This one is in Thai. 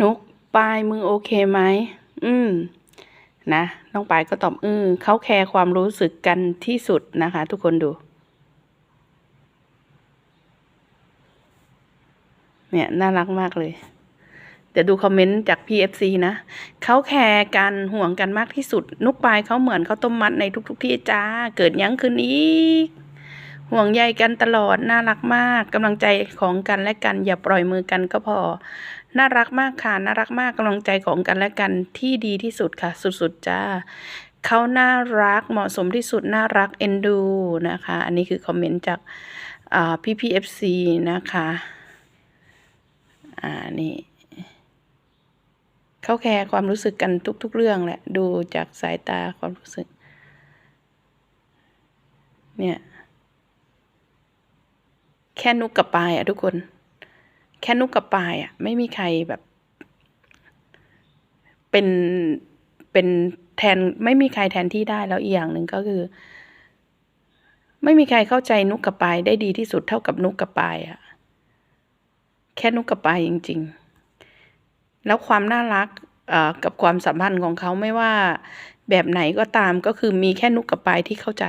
นุกปายมึงโอเคไหม อืม นะ น้องปายก็ตอบอือเขาแคร์ความรู้สึกกันที่สุดนะคะ ทุกคนดู เนี่ย น่ารักมากเลยเดี๋ยวดูคอมเมนต์จาก PFC นะ เขาแคร์กันห่วงกันมากที่สุด นุกปลายเขาเหมือนเขาต้มมัดในทุก ๆ ที่จ้า เกิดยั้งขึ้นอีก ห่วงใยกันตลอด น่ารักมากกำลังใจของกันและกัน อย่าปล่อยมือกันก็พอ น่ารักมากค่ะ น่ารักมากกำลังใจของกันและกันที่ดีที่สุดค่ะ สุดๆจ้าเขาน่ารักเหมาะสมที่สุด น่ารักเอ็นดูนะคะ อันนี้คือคอมเมนต์จากพี่พีเอฟซีนะคะอ่านี่เขาแคร์ความรู้สึกกันทุก ๆ เรื่องแหละ ดูจากสายตาความรู้สึก เนี่ย ค่นุกกับปายอะทุกคน แค่นุกกับปายอะไม่มีใครแบบ เป็นเป็นแทนไม่มีใครแทนที่ได้แล้วอีกอย่างหนึ่งก็คือ ไม่มีใครเข้าใจนุกกับปายได้ดีที่สุดเท่ากับนุกกับปายอะแค่นุกกับปายจริง ๆ แล้วความน่ารักอ่อกับความสัมพันธ์ของเขาไม่ว่าแบบไหนก็ตามก็คือมีแค่นุกกับปายที่เข้าใจ